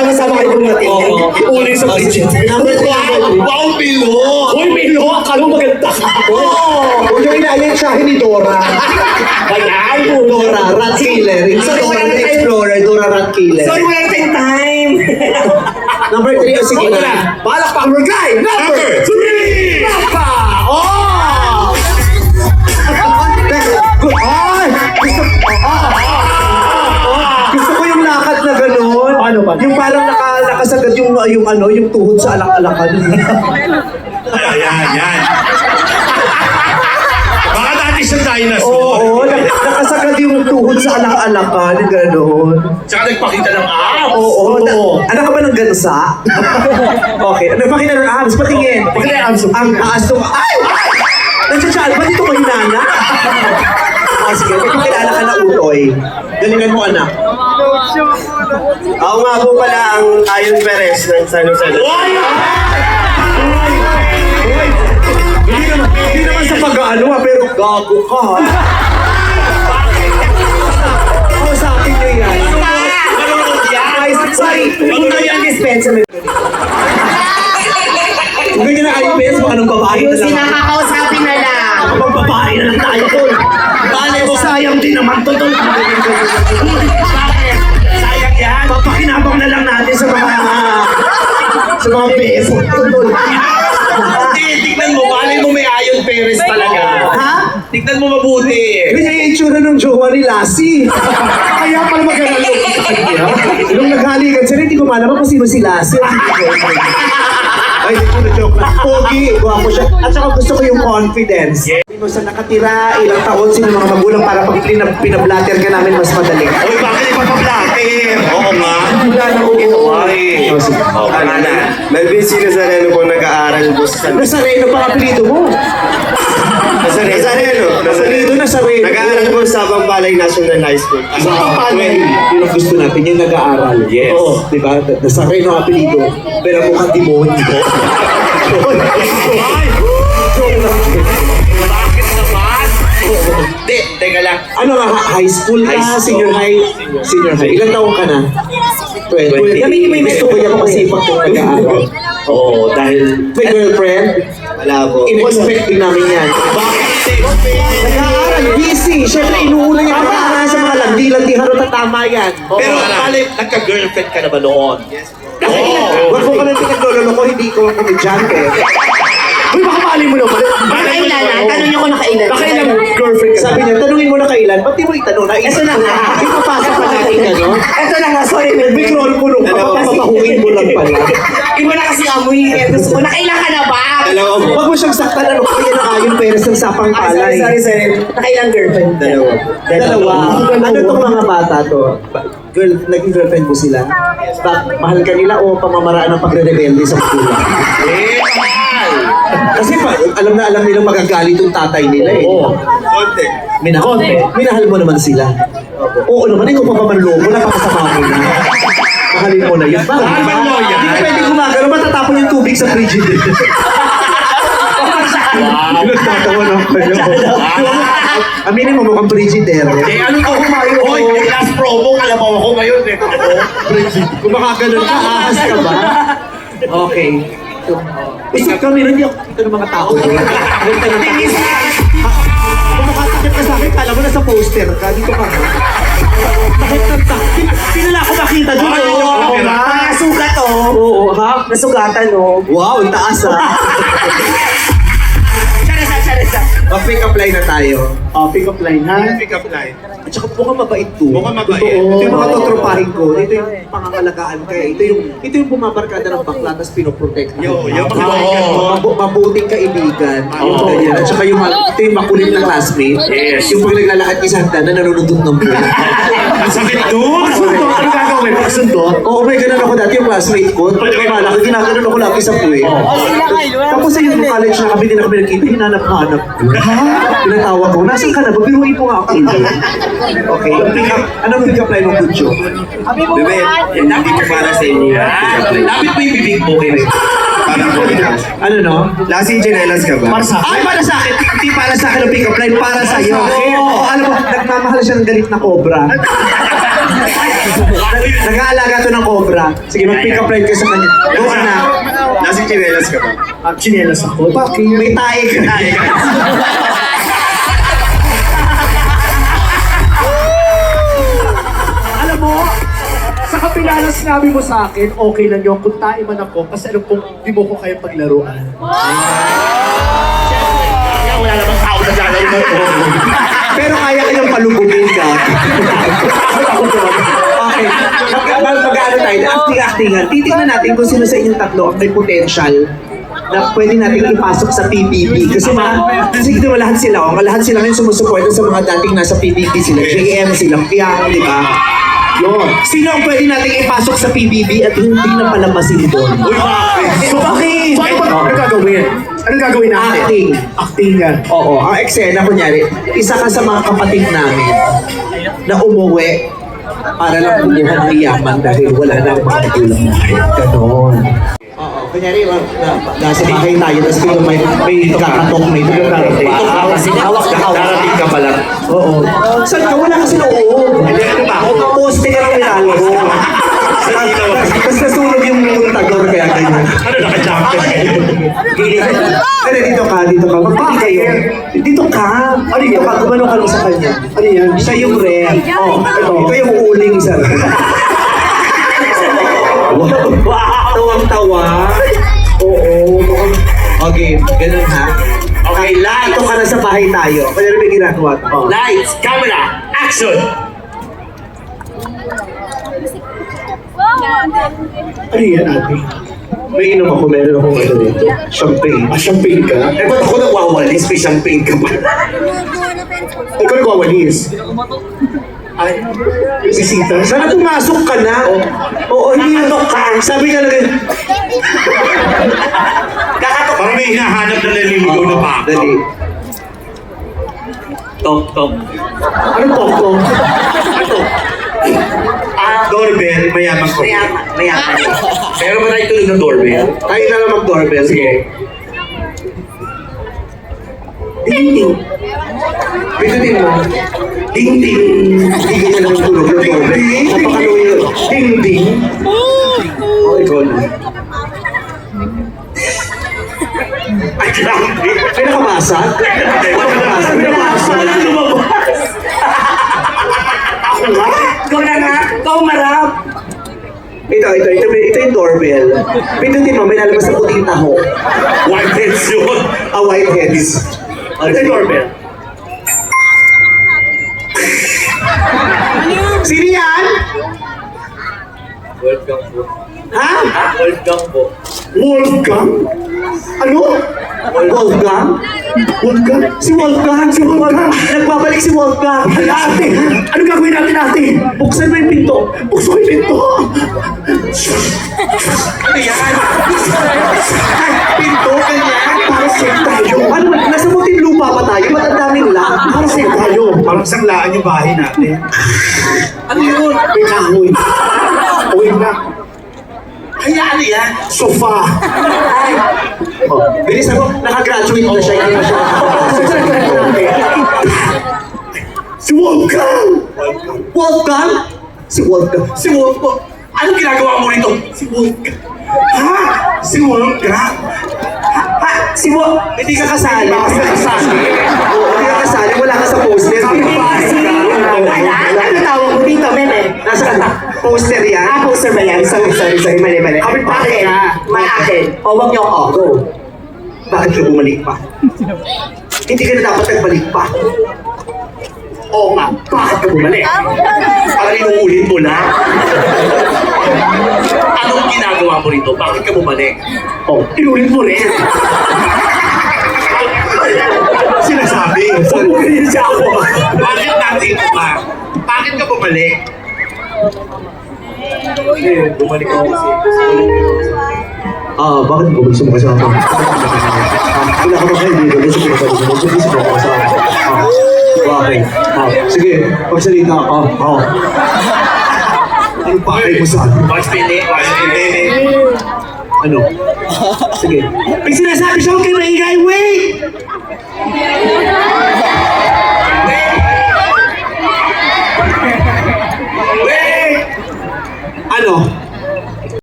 Sama-sama kayo dumating. Oo. Iuling sa Bridget. Number three. Wow, Milo! Hoy, Milo, akala mo maganda ka. Oh, huwag yung inaayang siya ni Dora. Ayan, Dora, rat killer. Sa Sorry, Dora the. Explorer, Dora rat killer. Sorry, wala na tayong time. Number three, o sige Sige na. Balak pa, we're guy. Number. Ba? Yung parang naka, nakasagad yung, yung ano, yung tuhod sa alak-alakan. Ayan, yan. Baka dati siya dinosaur. Oo, nak- nakasagad yung tuhod sa alak-alakan, gano'n. Tsaka nagpakita ng abs. Oo. Na, anak ka ba ng gansa? okay. Nagpakita ng abs, patingin. Pakita yung abs. Ang taas ng... Ay! Siya, ba't ito mahinana? Ah, sige, may kakilala ka na utoy. Galingan mo, anak. Ako nga po pala ang Ayon Perez ng San Jose. Uy! Hindi naman, hindi naman sa pag-ano ah, pero gago ka ha. Ako sa akin nyo yan. Ay, sorry. Ano na mo. Kung ganyan na kayo, Bes, baka nung babae na lang. Mga tol. Hindi, tignan mo. Bale mo may Ayon Perez talaga. Ha? Tignan mo mabuti. Ganyan yung itsura ng jowa ni Lassie. Kaya pala magandang loob sa kanya. Nung naghalikan sila, hindi ko malaman kung sino si Lassie. Ay, hindi ko na joke lang. Pogi, gwapo siya. At saka gusto ko yung confidence. Hindi mo sa nakatira, ilang taon sino mga magulang para pag pinab pinablatter ka namin mas madali. Uy, bakit iba pa platter? Oo nga. Wala na ko Ay. Oh, Ano na? Melvin C. Nazareno po nag-aaral po sa San Nasareno pa apelido mo. Nazareno. Nazareno. Apelido Nasareno. Nag-aaral po sa Bambalay National High School. Sa kapalay, yun ang gusto natin, yung nag-aaral. Yes. Oo, di ba? Nasareno ang apelido, pero mukhang demonyo. Bakit naman? Hindi, teka lang. Ano nga, high school ka, High school. senior high, senior high. Ilang taong ka na? 20. Twenty. Gamitin mo yung gusto ko yan kasi pag kung nag-aaral. Oo, dahil... May girlfriend, Wala po. in-expect din namin yan. Bakit Nag-aaral, busy. Siyempre, inuuna niya pag sa mga landi-landi harot at tama yan. Pero bale, nagka-girlfriend ka na ba noon? Oo. Wag mo ka nang pinaglololo ko, hindi ko komedyante. Uy, baka mali mo naman. Nakailan na? Tanong niyo kung nakailan. Baka girlfriend ka Sabi niya, tanungin mo na kailan, ba't di mo itanong? Ito na nga. Di papasok pa natin gano'n. Ito na nga, sorry, May Melvin. roll mo nung papapahuin mo lang pala. Iba na kasi amoy eh. Gusto ko, nakailan ka na ba? Dalawa po. Huwag mo siyang saktan, ano kaya na ayon Perez ng sapang Ah, sorry, palay. sorry, sorry. Nakailang girlfriend ka? Dalawa. Dalawa. Ano tong mga bata to? Girl, naging girlfriend mo sila? Ba- mahal ka nila o pamamaraan ng pagre-rebelde sa? Eh, mahal. Kasi pa, alam na alam nilang magagalit yung tatay nila eh. Oo. Konti. Minahal, minahal mo naman sila. Oo naman, ikaw pa pa manloko, napakasama mo na. Mahalin mo na yun. Bakit? Yan. Hindi ka pwede gumagano, matatapon yung tubig sa frigidaire. Nagtatawa na kayo. Aminin mo mukhang frigidaire. Eh, ano to? Hoy, yung last promo, kalabaw ako ngayon eh. Kung makaganon ka, ahas ka ba? Okay. Isip kami rin yung ito ng mga tao. Ganda ng takip. Kung makatakip ka sa akin, kala mo nasa poster ka. Dito ka. Takip ng takip. Pinala ako makita doon. Oh. oo, ha? Nasugat oh. Oo, ha? Nasugatan oh. Wow, ang taas ah. O-pick up line na tayo. O, pick up line ha? Pick up line. At saka mukhang mabait to. Mukhang mabait. Totoo. Ito yung mga totropahin ko. Ito yung pangangalagaan kaya. Ito yung ito yung bumabarkada ng bakla tapos pinoprotect. Yo, yung Oo. kaibigan mo. Mabu- mabuting kaibigan. Yung Oo. ganyan. At saka yung, ito yung makulit na classmate. Yes. Yung pag naglalakad kay Santa na nanunundot ng buwan. Ang sakit doon. Ano gagawin? Pagsundo? Oo, may ganun ako dati yung classmate ko. Pag kumalaki, ginaganon ako lagi sa puwi. Tapos sa yung college na kami, din na kami nagkita, hinanap-hanap ko. Pinatawa ko, nasan ka na? Babiruin mo nga ako. Okay, anong pick up line ng good joke? Bebe, hindi ko para sa inyo. Up line. Lapit mo yung bibig mo kay Para po Ano no? Lasing Janelas ka ba? Para sa Ay, para sa akin. Hindi para sa akin ang pick up line, para sa iyo. Oo, alam mo, nagmamahal siya ng galit na cobra. Nag-aalaga to ng cobra. Sige, mag-pick up line ka sa kanya. Go ka na. Nasa chinelas ka ba? At chinelas ako. Bakit? May tae ka na. Alam mo, sa kapila na sinabi mo sa akin, okay lang yun kung tayo man ako kasi alam kong di mo ko kaya paglaruan. Kaya wala namang tao na dyan. Pero kaya kayong palubugin ka. okay. Mag, mag, mag-ano tayo, acting-actingan. Titignan natin kung sino sa inyong tatlo ang may potential na pwede natin ipasok sa PBB. Kasi mga, kasi di ba lahat sila, oh, lahat sila ngayon sumusuporta sa mga dating nasa PBB sila. JM, sila Piang, di ba? Yun. Sino ang pwede natin ipasok sa PBB at hindi na palabasin doon? Uy, bakit? So bakit? So ano ba ano gagawin? Ano gagawin natin? Acting. Acting yan. Oo, ang eksena, kunyari, isa ka sa mga kapatid namin na umuwi para lang kumuha ng yaman dahil wala na ang mga magulang mo. Ganon. Oo, kunyari, na, na, nasa bahay tayo, tapos biglang may, may kakatok, may darating. Hawak ka, hawak Darating ka pala. Oo. Saan ka? Wala kasi loob. Hindi, ano ba? Poste ka lang nilalaro. Tapos nasunog yung tagor kaya ganyan. Ano naka-jump? Pero dito ka, dito ka. Magpili kayo. Dito ka. Ano dito ka? Gumano ka lang sa kanya. Ano yan? Siya yung rare. Oh, ito. Ito yung uuling isa. wow! Tawang-tawa. Oo. Okay, ganun ha. Okay, lights. Ito ka na sa bahay tayo. Kaya may ginagawa. Oh. Lights, camera, action! Ano yan ate? May inom ako, meron akong ano dito. Champagne. Ah, champagne ka? Eh, ba't ako nagwawalis? May champagne ka pa. Ikaw nagwawalis. Ay, bisita. Sana pumasok ka na. Oo, hindi ano ka. Sabi niya lang, Kakatok. Parang may hinahanap na naliligaw na pa. Dali. Tok, tok. Ano to? to? Ah, doorbell, mayaman ko. Mayaman, mayaman. Pero ba tayo tuloy ng doorbell? Tayo na lang mag-doorbell. Sige. Ding-ding. Pindutin mo. Ding-ding. Hindi ganyan lang tulog ng doorbell. Napakaluyo. Ding-ding. Oh, ikaw na. Ay, grabe. May nakabasa? May nakabasa? May nakabasa? Wala lumabas. Ako nga? Ikaw na nga. Ikaw marap. Ito, ito, ito, ito yung doorbell. Pindutin mo, may lalabas na puting taho. White heads yun. Ah, white heads. Ano yung doorbell? Sino yan? Welcome po. Ha? Welcome po. Wolfgang? Ano? Wolfgang? Wolfgang? Si Wolfgang! Si Wolfgang! Nagbabalik si Wolfgang! Hala ate! Ano gagawin natin ate? Buksan mo yung pinto! Bukso yung pinto! Ano yan? Ay, pinto, ganyan! Para safe tayo! Ano, nasa muting lupa pa tayo? Ba't ang daming lang? Para safe tayo! Parang sanglaan yung bahay natin. Ano yun? May kahoy. Uwi na. Kaya ano yan? Sofa. Oh, bilis ako, nakagraduate na siya, hindi na siya Si Wolfgang! Wolfgang? Si Wolfgang. Si Wolfgang. Anong ginagawa mo rito? Si Wolfgang. Ha? Si Wolfgang? Ha? Si Wolf... Hindi ka kasali. Hindi ka kasali. Oo, hindi ka kasali. Wala ka sa poster. Sabi ko ba? Wala. Ano tawag mo dito, men eh? Nasa ka Poster yan? Ah, poster ba yan? Sorry, sorry, sorry. Mali, mali. Kapit pa Akin. ka. May akin. O, wag niyo ako. Go. Bakit ka bumalik pa? Hindi ka na dapat nagbalik pa. Oo nga, bakit ka bumalik? Parang inuulit mo na. Anong ginagawa mo rito? Bakit ka bumalik? Oh, inulit mo rin. Sinasabi. Rin siya ako. Bakit natin ka? Bakit ka bumalik? Bumalik ako kasi. Ah, bakit bumalik sa mga kasama? Ah, Wala ka kayo dito? Gusto ko dito? Gusto ko ba kasama? Ah, Bakit? Ah, sige, magsalita ka. Ah. Ano pa kayo mo sa akin? Watch minute. Ano? Sige. May sinasabi siya, huwag kayo maingay! Wait! 没有